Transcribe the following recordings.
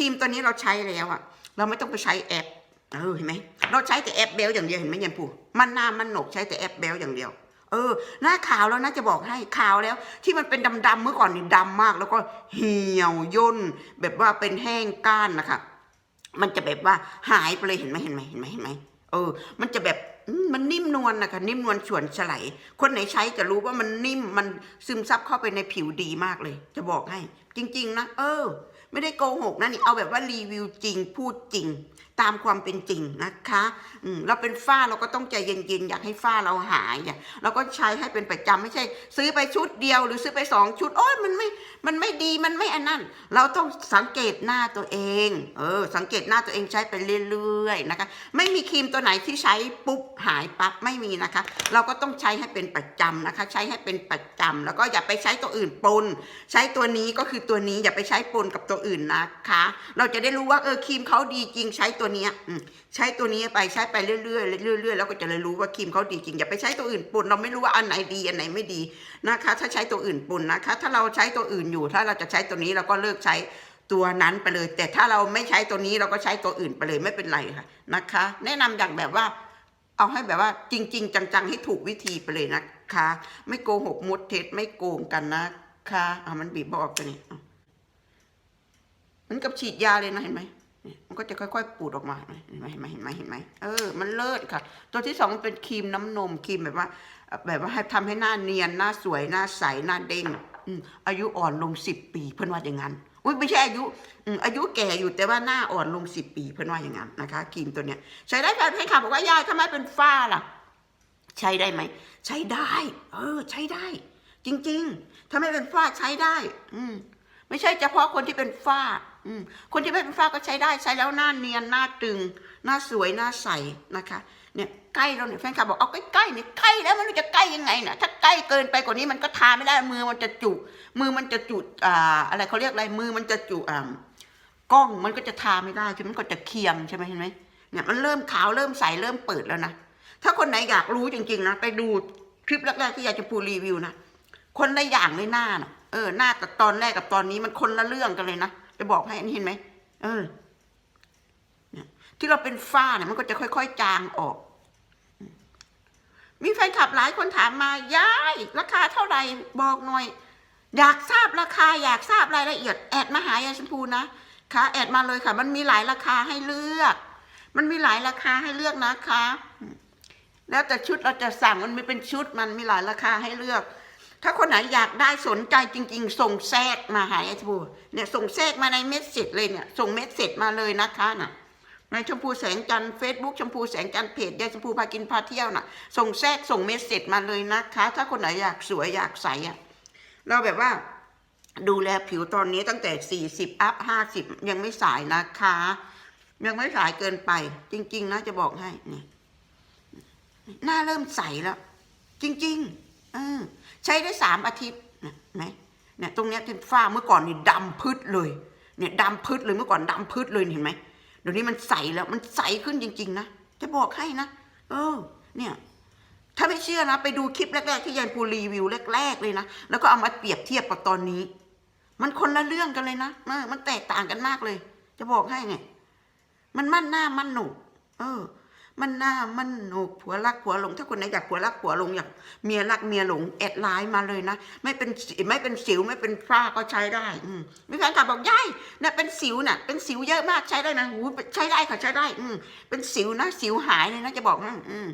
รีมตัวนี้เราใช้แล้วอะเราไม่ต้องไปใช้แอปเออเห็นไหมเราใช้แต่แอปเบลอย่างเดียวเห็นไหมยันปูมันหน้ามันหนกใช้แต่แอปเบลอย่างเดียว เออ หน้าขาวแล้วนะจะบอกให้ขาวแล้ว ที่มันเป็นดำๆเมื่อก่อนนี่ดำมาก แล้วก็เหี่ยวย่นแบบว่าเป็นแห้งก้านนะคะมันจะแบบว่าหายไปเลยเห็นไหมเห็นไหมเห็นไหมเห็นไหมเออ มันจะแบบมันนิ่มนวลนะคะนิ่มนวลส่วนฉไลคนไหนใช้จะรู้ว่ามันนิ่มมันซึมซับเข้าไปในผิวดีมากเลย จะบอกให้ จริง ๆ นะเออ ไม่ได้โกหกนะนี่เอาแบบว่ารีวิวจริงพูดจริง ตามความเป็นจริงนะคะอืมเราเป็นฝ้าเราก็ต้องใจเย็นๆอยากให้ฝ้าเราหายอะเราก็ใช้ให้เป็นประจำไม่ใช่ ซื้อไปชุดเดียว หรือซื้อไปสองชุดโอ้ยมันไม่มันไม่ดีมันไม่อันนั้นเราต้องสังเกตหน้าตัวเอง เออ สังเกตหน้าตัวเองใช้ไปเรื่อยๆนะคะ ไม่มีครีมตัวไหนที่ใช้ปุ๊บหายปั๊บไม่มีนะคะ เราก็ต้องใช้ให้เป็นประจำนะคะ ใช้ให้เป็นประจำแล้วก็อย่าไปใช้ตัวอื่นปน ใช้ตัวนี้ก็คือตัวนี้อย่าไปใช้ปนกับตัวอื่นนะคะ เราจะได้รู้ว่าเออครีมเขาดีจริงใช้ตัวเนี้ยใช้ตัวนี้ไปใช้ไปเรื่อยๆเรื่อยๆแล้วก็จะเลยรู้ว่าครีมเขาดีจริง อย่าไปใช้ตัวอื่นปนเราไม่รู้ว่าอันไหนดีอันไหนไม่ดีนะคะ ถ้าใช้ตัวอื่นปนนะคะ ถ้าเราใช้ตัวอื่นอยู่ ถ้าเราจะใช้ตัวนี้เราก็เลิกใช้ตัวนั้นไปเลย แต่ถ้าเราไม่ใช้ตัวนี้เราก็ใช้ตัวอื่นไปเลยไม่เป็นไรค่ะนะคะ แนะนำอย่างแบบว่าเอาให้แบบว่าจริง ๆ จัง ๆ ให้ถูกวิธีไปเลยนะคะ ไม่โกหกมดเท็จไม่โกงกันนะคะอะมันบีบบอกกันนี่อะ มันกับฉีดยาเลยนะเห็นไหมมันก็จะค่อยๆ ปูดออกมาเห็นไหมเห็นไหมเห็นไหมเห็นไหมเออ มันเลิศค่ะ ตัวที่สองมันเป็นครีมน้ำนมครีมแบบว่า แบบว่าให้ทำให้หน้าเนียนหน้าสวยหน้าใสหน้าเด้งอืมอายุอ่อนลงสิบปีเพื่อนว่าอย่างนั้นอุ้ยไม่ใช่อายุอายุแก่อยู่แต่ว่าหน้าอ่อนลงสิบปีเพื่อนว่าอย่างนั้นนะคะครีมตัวเนี้ย ใช้ได้แฟนเพลงค่ะบอกว่ายายทำไมเป็นฝ้าล่ะ ใช้ได้ไหมใช้ได้ เออ ใช้ได้ จริง ๆ ถ้าไม่เป็นฝ้าใช้ได้ อืมไม่ใช่เฉพาะคนที่เป็นฝ้า อืมคนที่ไม่เป็นฝ้าก็ใช้ได้ใช้แล้วหน้าเนียนหน้าตึง หน้าสวยหน้าใสนะคะ เนี่ยใกล้เราเนี่ยแฟนคลับบอกเอาใกล้ๆเนี่ยใกล้แล้วมันจะใกล้ยังไงเนี่ยถ้าใกล้เกินไปกว่านี้มันก็ทาไม่ได้มือมันจะจุมือมันจะจุอ่าอะไรเขาเรียกอะไรมือมันจะจุอ่ากล้องมันก็จะทาไม่ได้คือมันก็จะเคียงใช่ไหมเห็นไหมเนี่ยมันเริ่มขาวเริ่มใสเริ่มเปิดแล้วนะถ้าคนไหนอยากรู้จริงๆนะไปดูคลิปแรกๆที่อยากจะพูรีวิวนะคนละอย่างเลยหน้านะเออหน้าแต่ตอนแรกกับตอนนี้มันคนละเรื่องกันเลยนะ จะบอกให้อันนี้เห็นไหมเออที่เราเป็นฝ้าเนี่ยมันก็จะค่อย ๆ จางออก มีแฟนคลับหลายคนถามมายายราคาเท่าไหร่บอกหน่อย อยากทราบราคาอยากทราบรายละเอียดแอดมาหายายชมพูนะคะแอดมาเลยค่ะ มันมีหลายราคาให้เลือก มันมีหลายราคาให้เลือกนะคะ แล้วแต่ชุดเราจะสั่งมันมีเป็นชุดมันมีหลายราคาให้เลือก ถ้าคนไหนอยากได้สนใจจริง ๆ ส่งแทรกมาหายายชมพูเนี่ยส่งแทรกมาในเมสเซจเลยเนี่ยส่งเมสเซจมาเลยนะคะน่ะในชมพูแสงจันทร์เฟซบุ๊กชมพูแสงจันทร์เพจยายชมพูพากินพาเที่ยวน่ะ ส่งแทรกส่งเมสเซจมาเลยนะคะ ถ้าคนไหนอยากสวยอยากใสอะเราแบบว่าดูแลผิวตอนนี้ตั้งแต่ 40 อัพ 50 ยังไม่สายนะคะ ยังไม่สายเกินไป จริง ๆ นะจะบอกให้นี่หน้าเริ่มใสแล้ว จริง ๆ ออใช้ได้สามอาทิตย์นะไหมเนี่ยตรงเนี้ยที่ฝ้าเมื่อก่อนนี่ดำพืดเลย เนี่ยดำพืดเลยเมื่อก่อนดำพืดเลยเห็นไหมเดี๋ยวนี้มันใสแล้วมันใสขึ้นจริง ๆ นะจะบอกให้นะเออ เนี่ยถ้าไม่เชื่อนะ ไปดูคลิปแรก ๆ ที่ยายปูรีวิวแรก ๆ เลยนะ แล้วก็เอามาเปรียบเทียบกับตอนนี้ มันคนละเรื่องกันเลยนะมันแตกต่างกันมากเลย จะบอกให้ไงมันมั่นหน้ามั่นหนุกเออ มันหน้ามันหนุกผัวรักผัวหลง ถ้าคนไหนอยากผัวรักผัวหลงอยากเมียรักเมียหลงแอดไลน์มาเลยนะ ไม่เป็นไม่เป็นสิวไม่เป็นฝ้าก็ใช้ได้ อืมมีแฟนคลับบอกยายเนี่ยเป็นสิวน่ะ เป็นสิวเยอะมากใช้ได้นะหูใช้ได้ค่ะใช้ได้ อืมเป็นสิวนะ สิวหายเลยนะจะบอกให้อืม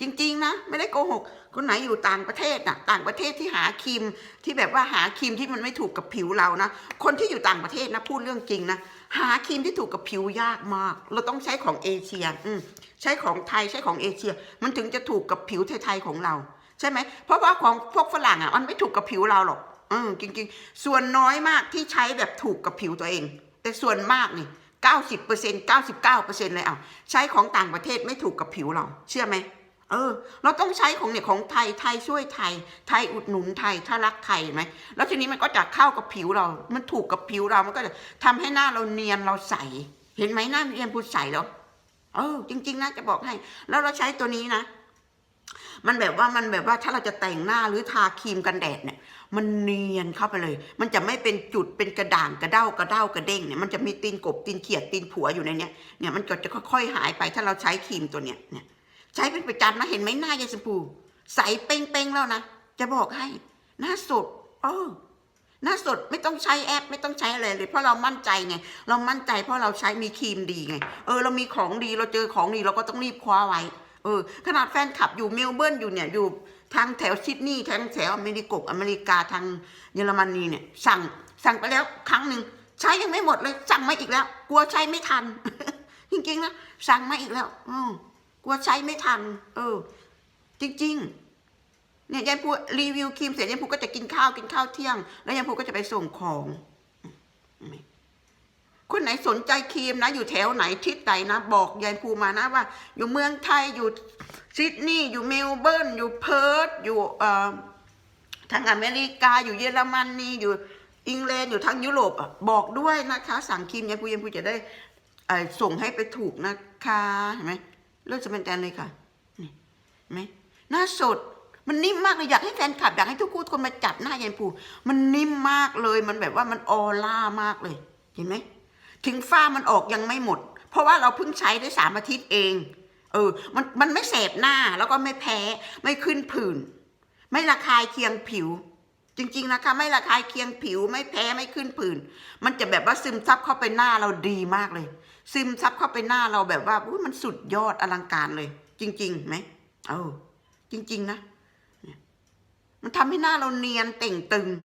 จริงๆนะไม่ได้โกหก คนไหนอยู่ต่างประเทศน่ะต่างประเทศที่หาครีมที่แบบว่าหาครีมที่มันไม่ถูกกับผิวเรานะ คนที่อยู่ต่างประเทศนะพูดเรื่องจริงนะหาครีมที่ถูกกับผิวยากมาก เราต้องใช้ของเอเชียอืใช้ของไทยใช้ของเอเชีย มันถึงจะถูกกับผิวไทยๆของเรา ใช่ไหมเพราะว่าของพวกฝรั่งอะมันไม่ถูกกับผิวเราหรอกอืมจริง ๆ ส่วนน้อยมากที่ใช้แบบถูกกับผิวตัวเอง แต่ส่วนมากนี่เก้าสิบเปอร์เซ็นต์เก้าสิบเก้าเปอร์เซ็นต์เลยอะใช้ของต่างประเทศไม่ถูกกับผิวเรา เชื่อไหม เออ เราต้องใช้ของเนี่ยของไทยไทยช่วยไทย ไทยอุดหนุนไทยถ้ารักไทยเห็นไหมแล้วทีนี้มันก็จะเข้ากับผิวเรา มันถูกกับผิวเรา มันก็จะทำให้หน้าเราเนียนเราใส เห็นไหมหน้าเนียนพูดใสแล้วเออ จริง ๆนะจะบอกให้ แล้วเราใช้ตัวนี้นะมันแบบว่ามันแบบว่าถ้าเราจะแต่งหน้าหรือทาครีมกันแดดเนี่ย มันเนียนเข้าไปเลย มันจะไม่เป็นจุดเป็นกระด่างกระเด้ากระเด้ากระเด้งเนี่ยมันจะมีตีนกบตีนเขียดตีนผัวอยู่ในเนี้ยเนี่ยมันก็จะค่อยๆหายไปถ้าเราใช้ครีมตัวเนี้ยเนี่ย ใช้เป็นประจำนะเห็นไหมหน้ายายสมพูใสเป้งๆแล้วนะจะบอกให้ หน้าสดเออหน้าสดไม่ต้องใช้แอปไม่ต้องใช้อะไรเลยเพราะเรามั่นใจไงเรามั่นใจเพราะเราใช้มีครีมดีไงเออเรามีของดีเราเจอของดีเราก็ต้องรีบคว้าไว้เออขนาดแฟนคลับอยู่เมลเบิร์นอยู่เนี่ยอยู่ทางแถวซิดนีย์ทางแถวอเมริกกอเมริกาทางเยอรมนีเนี่ย สั่งสั่งไปแล้วครั้งหนึ่งใช้ยังไม่หมดเลย สั่งมาอีกแล้ว กลัวใช้ไม่ทัน จริงๆนะสั่งมาอีกแล้ว อือ ลัวใช้ไม่ทัน เออ จริง ๆ เนี่ยยายพูรีวิวครีมเสร็จยายพูก็จะกินข้าวกินข้าวเที่ยง แล้วยายพูก็จะไปส่งของคนไหนสนใจครีมนะ อยู่แถวไหนทิศไหนนะบอกยายพูมานะว่า อยู่เมืองไทยอยู่ซิดนีย์อยู่เมลเบิร์นอยู่เพิร์ธอยู่เอ่อทางอเมริกาอยู่เยอรมนีอยู่อังกฤษอยู่ทางยุโรปอะบอกด้วยนะคะ สั่งครีมยายพูยายพูจะได้ส่งให้ไปถูกนะคะเห็นไหม เลือกจะเป็นแตนเลยค่ะนี่ไหมหน้าสด มันนิ่มมากเลยอยากให้แฟนคลับอยากให้ทุกคู่คนมาจับหน้ายายปู มันนิ่มมากเลยมันแบบว่ามันออร่ามากเลย เห็นไหมถึงฝ้ามันออกยังไม่หมด เพราะว่าเราเพิ่งใช้ได้สามอาทิตย์เอง เออ มันมันไม่แสบหน้าแล้วก็ไม่แพ้ ไม่ขึ้นผื่น ไม่ระคายเคียงผิว จริง ๆ นะคะ ไม่ระคายเคียงผิวไม่แพ้ไม่ขึ้นผื่นมันจะแบบว่าซึมซับเข้าไปหน้าเราดีมากเลย ซึมซับเข้าไปหน้าเราแบบว่าอุ้ยมันสุดยอดอลังการเลย จริงๆไหมเออจริง ๆ นะมันทำให้หน้าเราเนียนเต่งตึง